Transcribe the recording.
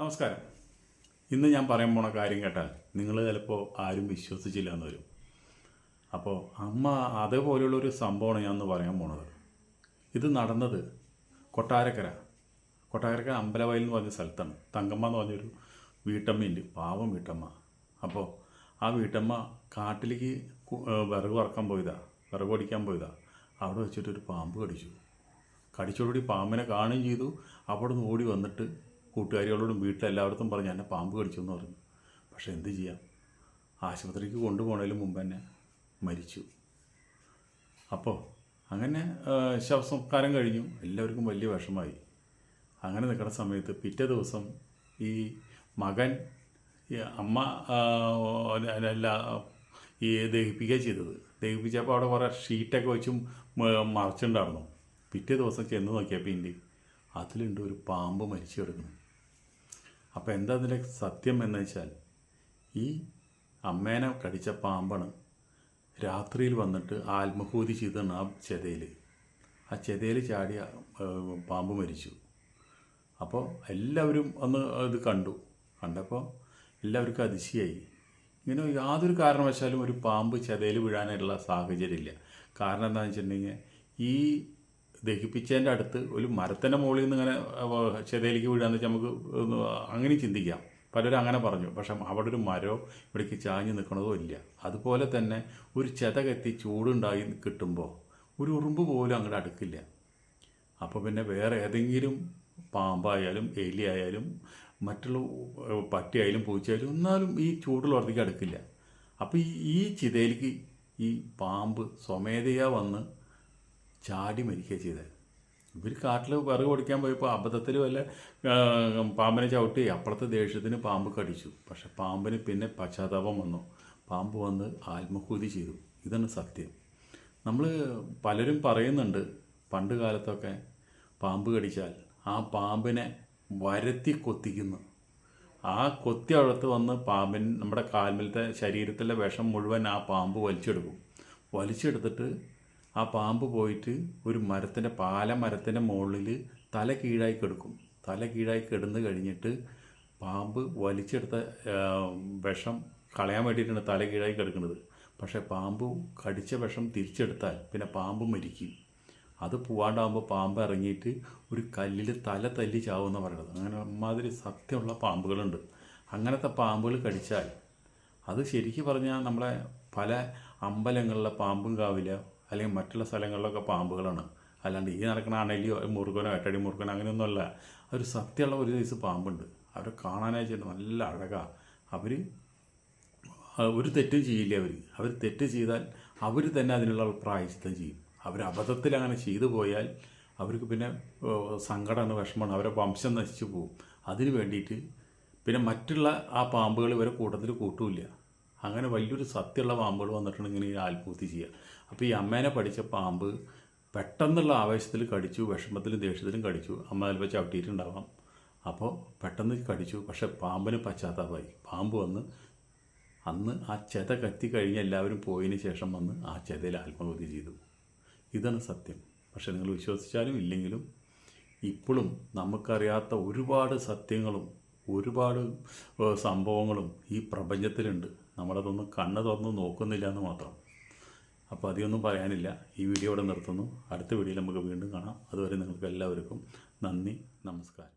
നമസ്കാരം. ഇന്ന് ഞാൻ പറയാൻ പോണ കാര്യം കേട്ടാൽ നിങ്ങൾ ചിലപ്പോൾ ആരും വിശ്വസിച്ചില്ല എന്ന് വരും. അപ്പോൾ അമ്മ അതേപോലെയുള്ള ഒരു സംഭവമാണ് ഞാൻ ഒന്ന് പറയാൻ പോണത്. ഇത് നടന്നത് കൊട്ടാരക്കര. കൊട്ടാരക്കര അമ്പലവയൽ എന്ന് പറഞ്ഞ സ്ഥലത്താണ്. തങ്കമ്മ എന്ന് പറഞ്ഞൊരു വീട്ടമ്മയുണ്ട്. പാവം വീട്ടമ്മ. അപ്പോൾ ആ വീട്ടമ്മ കാട്ടിലേക്ക് വിറക് വറക്കാൻ പോയതാ. വിറക് ഓടിക്കാൻ പോയതാ. അവിടെ വെച്ചിട്ടൊരു പാമ്പ് കടിച്ചു. കടിച്ചോടുകൂടി പാമ്പിനെ കാണുകയും ചെയ്തു. അവിടെ നിന്ന് ഓടി വന്നിട്ട് കൂട്ടുകാരികളോടും വീട്ടിലെല്ലായിടത്തും പറഞ്ഞു എന്നെ പാമ്പ് കടിച്ചു എന്ന് പറഞ്ഞു. പക്ഷേ എന്ത് ചെയ്യാം? ആശുപത്രിക്ക് കൊണ്ടുപോകണതിന് മുമ്പ് തന്നെ മരിച്ചു. അപ്പോൾ അങ്ങനെ ശവസംസ്കാരം കഴിഞ്ഞു. എല്ലാവർക്കും വലിയ വിഷമായി. അങ്ങനെ നിൽക്കുന്ന സമയത്ത് പിറ്റേ ദിവസം ഈ മകൻ അമ്മ അല്ല ഈ ദഹിപ്പിക്കുക ചെയ്തത്. ദഹിപ്പിച്ചപ്പോൾ അവിടെ കുറേ ഷീറ്റൊക്കെ വെച്ചും മറച്ചിട്ടുണ്ടായിരുന്നു പിറ്റേ ദിവസം ചെന്ന് നോക്കിയപ്പോൾ ഇന്റെ അതിലുണ്ട് ഒരു പാമ്പ് മരിച്ചു കിടക്കുന്നു. അപ്പോൾ എന്താ അതിന്റെ സത്യം എന്ന് വെച്ചാൽ ഈ അമ്മേനെ കടിച്ച പാമ്പാണ് രാത്രിയിൽ വന്നിട്ട് ആത്മഹൂതി ചെയ്താണ് ആ ചെതയിൽ ആ ചെതയിൽ ചാടി പാമ്പ് മരിച്ചു. അപ്പോൾ എല്ലാവരും അന്ന് ഇത് കണ്ടു. കണ്ടപ്പോൾ എല്ലാവർക്കും അതിശയായി. ഇങ്ങനെ യാതൊരു കാരണവശാലും ഒരു പാമ്പ് ചെതയിൽ വീഴാനായിട്ടുള്ള സാഹചര്യമില്ല കാരണം എന്താണെന്ന് വെച്ചിട്ടുണ്ടെങ്കിൽ ഈ ദഹിപ്പിച്ചതിന്റെ അടുത്ത് ഒരു മരത്തിന്റെ മുകളിൽ നിന്ന് ഇങ്ങനെ ചെതയിലേക്ക് വീഴാന്ന് വെച്ചാൽ നമുക്ക് അങ്ങനെ ചിന്തിക്കാം. പലരും അങ്ങനെ പറഞ്ഞു. പക്ഷെ അവിടെ ഒരു മരോ ഇവിടേക്ക് ചാഞ്ഞ് നിൽക്കണതോ ഇല്ല. അതുപോലെ തന്നെ ഒരു ചെത കത്തി ചൂടുണ്ടായി കിട്ടുമ്പോൾ ഒരു ഉറുമ്പ് പോലും അങ്ങോട്ട് അടുക്കില്ല. അപ്പോൾ പിന്നെ വേറെ ഏതെങ്കിലും പാമ്പായാലും എലി ആയാലും മറ്റുള്ള പട്ടിയായാലും പൂച്ചയായാലും എന്നാലും ഈ ചൂടുള്ളടത്തേക്ക് അടുക്കില്ല. അപ്പോൾ ഈ ഈ ചിതയിലേക്ക് ഈ പാമ്പ് സ്വമേധയാ വന്ന് ചാടി മരിക്കുക ചെയ്തത്. ഇവർ കാട്ടിൽ വിറക് പൊടിക്കാൻ പോയപ്പോൾ അബദ്ധത്തിൽ വല്ല പാമ്പിനെ ചവിട്ടി അപ്പുറത്തെ ദേഷ്യത്തിന് പാമ്പ് കടിച്ചു. പക്ഷെ പാമ്പിന് പിന്നെ പശ്ചാത്താപം വന്നു. പാമ്പ് വന്ന് ആത്മഹൂതി ചെയ്തു. ഇതാണ് സത്യം. നമ്മൾ പലരും പറയുന്നുണ്ട് പണ്ട് കാലത്തൊക്കെ പാമ്പ് കടിച്ചാൽ ആ പാമ്പിനെ വരത്തി കൊത്തിക്കുന്നു. ആ കൊത്തി അകത്ത് വന്ന് പാമ്പിൻ നമ്മുടെ കാൽമലത്തെ ശരീരത്തിലെ വിഷം മുഴുവൻ ആ പാമ്പ് വലിച്ചെടുക്കും. വലിച്ചെടുത്തിട്ട് ആ പാമ്പ് പോയിട്ട് ഒരു മരത്തിന്റെ പാല മരത്തിന്റെ മുകളിൽ തല കീഴായി കിടക്കും. തല കീഴായി കിടന്ന് കഴിഞ്ഞിട്ട് പാമ്പ് വലിച്ചെടുത്ത വിഷം കളയാൻ വേണ്ടിയിട്ടാണ് തല കീഴായി കിടക്കുന്നത്. പക്ഷേ പാമ്പ് കടിച്ച വിഷം തിരിച്ചെടുത്താൽ പിന്നെ പാമ്പ് മരിക്കും. അത് പോവാണ്ടാകുമ്പോൾ പാമ്പ് ഇറങ്ങിയിട്ട് ഒരു കല്ലിൽ തല തല്ലി ചാവുമെന്ന് പറയുന്നത്. അങ്ങനെ അമ്മാതിരി സത്യമുള്ള പാമ്പുകളുണ്ട്. അങ്ങനത്തെ പാമ്പുകൾ കടിച്ചാൽ അത് ശരിക്കും പറഞ്ഞാൽ നമ്മളെ പല അമ്പലങ്ങളിലെ പാമ്പും കാവില അല്ലെങ്കിൽ മറ്റുള്ള സ്ഥലങ്ങളിലൊക്കെ പാമ്പുകളാണ്. അല്ലാണ്ട് ഈ നടക്കുന്ന അണലിയോ മുറുകനോ എട്ടടി മുറുകനോ അങ്ങനെയൊന്നുമല്ല. ഒരു സത്യമുള്ള ഒരു സൈസ് പാമ്പുണ്ട്. അവരെ കാണാനായി ചെയ്യുന്നത് നല്ല അഴകാണ് അവർ ഒരു തെറ്റും ചെയ്യില്ല അവർ അവർ തെറ്റ് ചെയ്താൽ അവർ തന്നെ അതിനുള്ള പ്രായശ്ചിത്തം ചെയ്യും. അവർ അബദ്ധത്തിൽ അങ്ങനെ ചെയ്തു പോയാൽ അവർക്ക് പിന്നെ സങ്കടമാണ് വിഷമമാണ്. അവരെ വംശം നശിച്ചു പോകും. അതിന് വേണ്ടിയിട്ട് പിന്നെ മറ്റുള്ള ആ പാമ്പുകൾ ഇവരെ കൂട്ടത്തിൽ കൂട്ടൂല അങ്ങനെ വലിയൊരു സത്യമുള്ള പാമ്പുകൾ വന്നിട്ടുണ്ട് ഇങ്ങനെ ഈ ആത്മഹത്യ ചെയ്യുക. അപ്പോൾ ഈ അമ്മേനെ പഠിച്ച പാമ്പ് പെട്ടെന്നുള്ള ആവേശത്തിൽ കടിച്ചു വിഷമത്തിലും ദേഷ്യത്തിലും കടിച്ചു. അമ്മ ചിലപ്പോൾ ചവിട്ടിയിട്ടുണ്ടാവാം. അപ്പോൾ പെട്ടെന്ന് കടിച്ചു. പക്ഷേ പാമ്പിന് പശ്ചാത്താപമായി. പാമ്പ് വന്ന് അന്ന് ആ ചെത കത്തി കഴിഞ്ഞ് എല്ലാവരും പോയതിന് ശേഷം വന്ന് ആ ചെതയിൽ ആത്മഹത്യ ചെയ്തു. ഇതാണ് സത്യം. പക്ഷേ നിങ്ങൾ വിശ്വസിച്ചാലും ഇല്ലെങ്കിലും ഇപ്പോഴും നമുക്കറിയാത്ത ഒരുപാട് സത്യങ്ങളും ഒരുപാട് സംഭവങ്ങളും ഈ പ്രപഞ്ചത്തിലുണ്ട്. നമ്മളതൊന്നും കണ്ണ് തുറന്ന് നോക്കുന്നില്ല എന്ന് മാത്രം. അപ്പോൾ അധികമൊന്നും പറയാനില്ല. ഈ വീഡിയോ ഇവിടെ നിർത്തുന്നു. അടുത്ത വീഡിയോയിൽ നമുക്ക് വീണ്ടും കാണാം. അതുവരെ നിങ്ങൾക്ക് എല്ലാവർക്കും നന്ദി നമസ്കാരം.